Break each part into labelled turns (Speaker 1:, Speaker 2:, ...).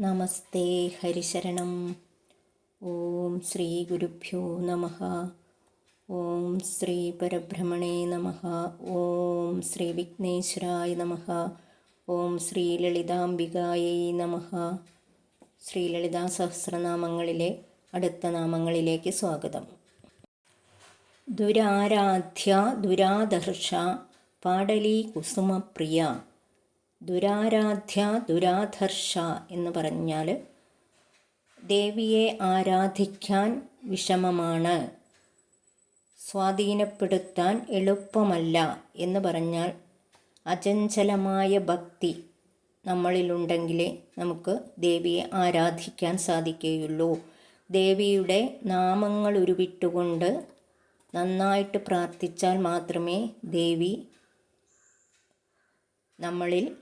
Speaker 1: നമസ്തേ ഹരിശരണം. ഓം ശ്രീ ഗുരുഭ്യോ നമ. ഓം ശ്രീ പരബ്രഹ്മണേ നമ. ഓം ശ്രീ വിഘ്നേശ്വരായ നമ. ഓം ശ്രീ ലളിതാംബികായൈ നമ. ശ്രീ ലളിതാ സഹസ്രനാമങ്ങളിലെ അടുത്ത നാമങ്ങളിലേക്ക് സ്വാഗതം. ദുരാരാധ്യ ദുരാദർശ പാടലി കുസുമപ്രിയ ദുരാരാധ്യ ദുരാധർഷ എന്ന് പറഞ്ഞാൽ ദേവിയെ ആരാധിക്കാൻ വിഷമമാണ്. സ്വാധീനപ്പെടുത്താൻ എളുപ്പമല്ല എന്ന് പറഞ്ഞാൽ അചഞ്ചലമായ ഭക്തി നമ്മളിലുണ്ടെങ്കിലേ നമുക്ക് ദേവിയെ ആരാധിക്കാൻ സാധിക്കുകയുള്ളൂ. ദേവിയുടെ നാമങ്ങൾ ഉരുവിട്ടുകൊണ്ട് നന്നായിട്ട് പ്രാർത്ഥിച്ചാൽ മാത്രമേ ദേവി നമ്മളിൽ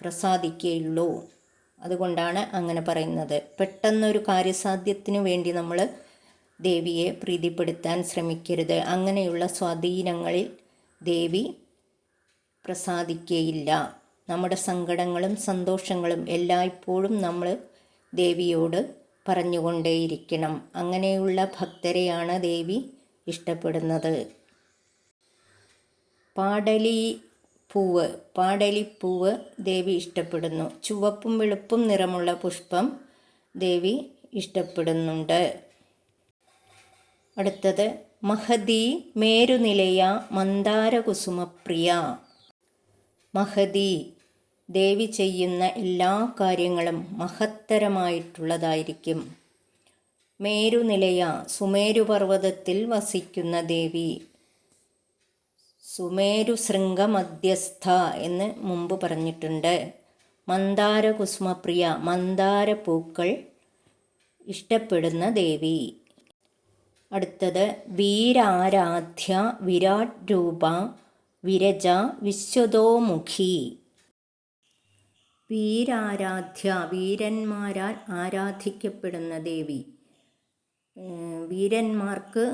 Speaker 1: പ്രസാദിക്കുകയുള്ളൂ. അതുകൊണ്ടാണ് അങ്ങനെ പറയുന്നത്. പെട്ടെന്നൊരു കാര്യസാധ്യത്തിന് വേണ്ടി നമ്മൾ ദേവിയെ പ്രീതിപ്പെടുത്താൻ ശ്രമിക്കരുത്. അങ്ങനെയുള്ള സ്വാധീനങ്ങളിൽ ദേവി പ്രസാദിക്കുകയില്ല. നമ്മുടെ സങ്കടങ്ങളും സന്തോഷങ്ങളും എല്ലായ്പ്പോഴും നമ്മൾ ദേവിയോട് പറഞ്ഞുകൊണ്ടേയിരിക്കണം. അങ്ങനെയുള്ള ഭക്തരെയാണ് ദേവി ഇഷ്ടപ്പെടുന്നത്. പാടലി പൂവ് പാടലിപ്പൂവ് ദേവി ഇഷ്ടപ്പെടുന്നു. ചുവപ്പും വെളുപ്പും നിറമുള്ള പുഷ്പം ദേവി ഇഷ്ടപ്പെടുന്നുണ്ട്. അടുത്തത് മഹതി മേരുനിലയ മന്ദാരകുസുമപ്രിയ. മഹതി ദേവി ചെയ്യുന്ന എല്ലാ കാര്യങ്ങളും മഹത്തരമായിട്ടുള്ളതായിരിക്കും. മേരുനിലയ സുമേരുപർവതത്തിൽ വസിക്കുന്ന ദേവി. സുമേരു ശൃംഗമധ്യസ്ഥ എന്ന് മുമ്പ് പറഞ്ഞിട്ടുണ്ട്. മന്ദാര കുസുമപ്രിയ മന്ദാര പൂക്കൾ ഇഷ്ടപ്പെടുന്ന ദേവി. അടുത്തത് വീരാരാധ്യ വിരാട് രൂപ വിരജ വിശ്വതോമുഖി. വീരാരാധ്യ വീരന്മാരാൽ ആരാധിക്കപ്പെടുന്ന ദേവി. വീരന്മാർക്ക്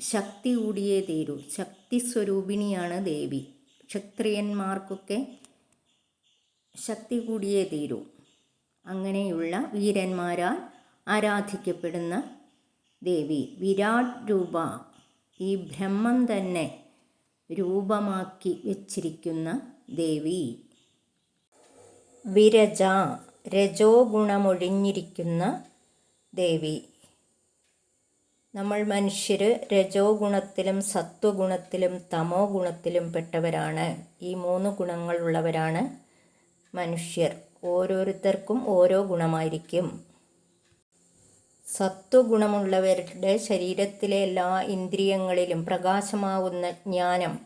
Speaker 1: ശക്തി കൂടിയേ തീരൂ. ശക്തി സ്വരൂപിണിയാണ് ദേവി. ക്ഷത്രിയന്മാർക്കൊക്കെ ശക്തി കൂടിയേ തീരൂ. അങ്ങനെയുള്ള വീരന്മാരാൽ ആരാധിക്കപ്പെടുന്ന ദേവി. വിരാട് രൂപ ഈ ബ്രഹ്മം തന്നെ രൂപമാക്കി വച്ചിരിക്കുന്ന ദേവി. വിരജ രജോ ഗുണമൊഴിഞ്ഞിരിക്കുന്ന ദേവി. നമ്മൾ മനുഷ്യർ രജോ ഗുണത്തിലും സത്വഗുണത്തിലും തമോ ഗുണത്തിലും പെട്ടവരാണ്. ഈ മൂന്ന് ഗുണങ്ങളുള്ളവരാണ് മനുഷ്യർ. ഓരോരുത്തർക്കും ഓരോ ഗുണമായിരിക്കും. സത്വഗുണമുള്ളവരുടെ ശരീരത്തിലെ എല്ലാ ഇന്ദ്രിയങ്ങളിലും പ്രകാശമാവുന്ന ജ്ഞാനം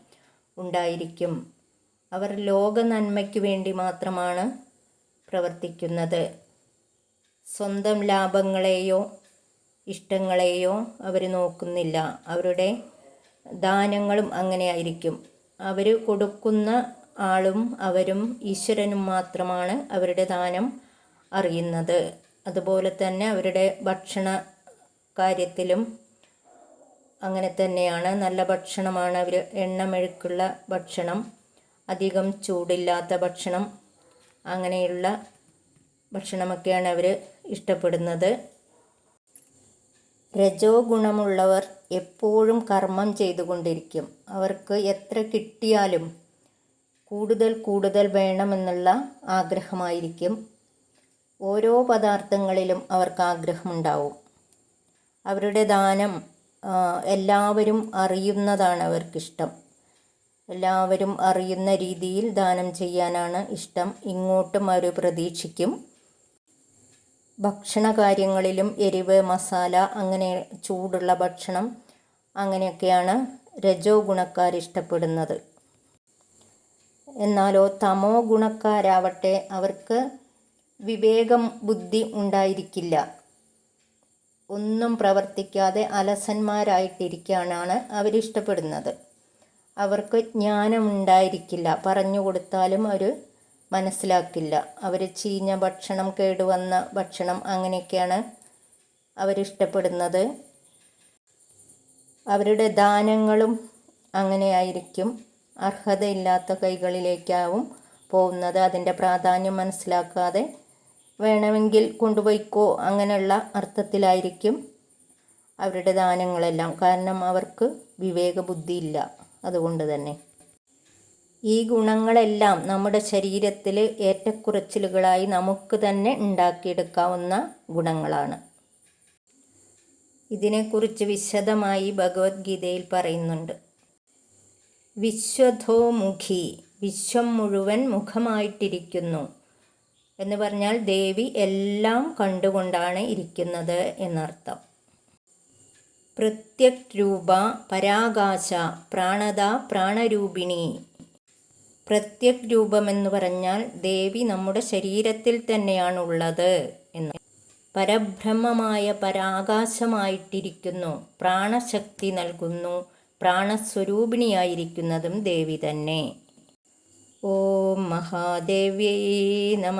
Speaker 1: ഉണ്ടായിരിക്കും. അവർ ലോക നന്മയ്ക്ക് വേണ്ടി മാത്രമാണ് പ്രവർത്തിക്കുന്നത്. സ്വന്തം ലാഭങ്ങളെയോ ഇഷ്ടങ്ങളെയോ അവർ നോക്കുന്നില്ല. അവരുടെ ദാനങ്ങളും അങ്ങനെയായിരിക്കും അവർ കൊടുക്കുന്ന ആളും അവരും ഈശ്വരനും മാത്രമാണ് അവരുടെ ദാനം അറിയുന്നത്. അതുപോലെ തന്നെ അവരുടെ ഭക്ഷണ കാര്യത്തിലും അങ്ങനെ തന്നെയാണ്. നല്ല ഭക്ഷണമാണ് അവർ എണ്ണമെഴുക്കുള്ള ഭക്ഷണം അധികം ചൂടില്ലാത്ത ഭക്ഷണം അങ്ങനെയുള്ള ഭക്ഷണമൊക്കെയാണ് അവർ ഇഷ്ടപ്പെടുന്നത്. രജോ ഗുണമുള്ളവർ എപ്പോഴും കർമ്മം ചെയ്തുകൊണ്ടിരിക്കും. അവർക്ക് എത്ര കിട്ടിയാലും കൂടുതൽ കൂടുതൽ വേണമെന്നുള്ള ആഗ്രഹമായിരിക്കും. ഓരോ പദാർത്ഥങ്ങളിലും അവർക്ക് ആഗ്രഹമുണ്ടാവും. അവരുടെ ദാനം എല്ലാവരും അറിയുന്നതാണ് അവർക്കിഷ്ടം. എല്ലാവരും അറിയുന്ന രീതിയിൽ ദാനം ചെയ്യാനാണ് ഇഷ്ടം. ഇങ്ങോട്ടും അവർ പ്രതീക്ഷിക്കും. ഭക്ഷണ കാര്യങ്ങളിലും എരിവ് മസാല അങ്ങനെ ചൂടുള്ള ഭക്ഷണം അങ്ങനെയൊക്കെയാണ് രജോ ഗുണക്കാർ ഇഷ്ടപ്പെടുന്നത്. എന്നാലോ തമോ ഗുണക്കാരാവട്ടെ അവർക്ക് വിവേകം ബുദ്ധി ഉണ്ടായിരിക്കില്ല. ഒന്നും പ്രവർത്തിക്കാതെ അലസന്മാരായിട്ടിരിക്കാനാണ് അവരിഷ്ടപ്പെടുന്നത്. അവർക്ക് ജ്ഞാനമുണ്ടായിരിക്കില്ല. പറഞ്ഞു കൊടുത്താലും അവർ മനസ്സിലാക്കില്ല. അവർ ചീഞ്ഞ ഭക്ഷണം കേടുവന്ന ഭക്ഷണം അങ്ങനെയൊക്കെയാണ് അവരിഷ്ടപ്പെടുന്നത്. അവരുടെ ദാനങ്ങളും അങ്ങനെയായിരിക്കും. അർഹതയില്ലാത്ത കൈകളിലേക്കാവും പോകുന്നത്. അതിന്റെ പ്രാധാന്യം മനസ്സിലാക്കാതെ വേണമെങ്കിൽ കൊണ്ടുപോയിക്കോ അങ്ങനെയുള്ള അർത്ഥത്തിലായിരിക്കും അവരുടെ ദാനങ്ങളെല്ലാം. കാരണം അവർക്ക് വിവേകബുദ്ധിയില്ല. അതുകൊണ്ട് തന്നെ. ഈ ഗുണങ്ങളെല്ലാം നമ്മുടെ ശരീരത്തിൽ ഏറ്റക്കുറച്ചിലുകളായി നമുക്ക് തന്നെ ഉണ്ടാക്കിയെടുക്കാവുന്ന ഗുണങ്ങളാണ്. ഇതിനെക്കുറിച്ച് വിശദമായി ഭഗവത്ഗീതയിൽ പറയുന്നുണ്ട്. വിശ്വധോമുഖി വിശ്വം മുഴുവൻ മുഖമായിട്ടിരിക്കുന്നു എന്ന് പറഞ്ഞാൽ ദേവി എല്ലാം കണ്ടുകൊണ്ടാണ് ഇരിക്കുന്നത് എന്നർത്ഥം. പ്രത്യക് രൂപ പരാകാശ പ്രാണത പ്രാണരൂപിണി പ്രത്യക് രൂപമെന്നു പറഞ്ഞാൽ ദേവി നമ്മുടെ ശരീരത്തിൽ തന്നെയാണുള്ളത് എന്ന് പരബ്രഹ്മമായ പരാകാശമായിട്ടിരിക്കുന്നു പ്രാണശക്തി നൽകുന്നു പ്രാണസ്വരൂപിണിയായിരിക്കുന്നതും ദേവി തന്നെ ഓം മഹാദേവ്യൈ നമ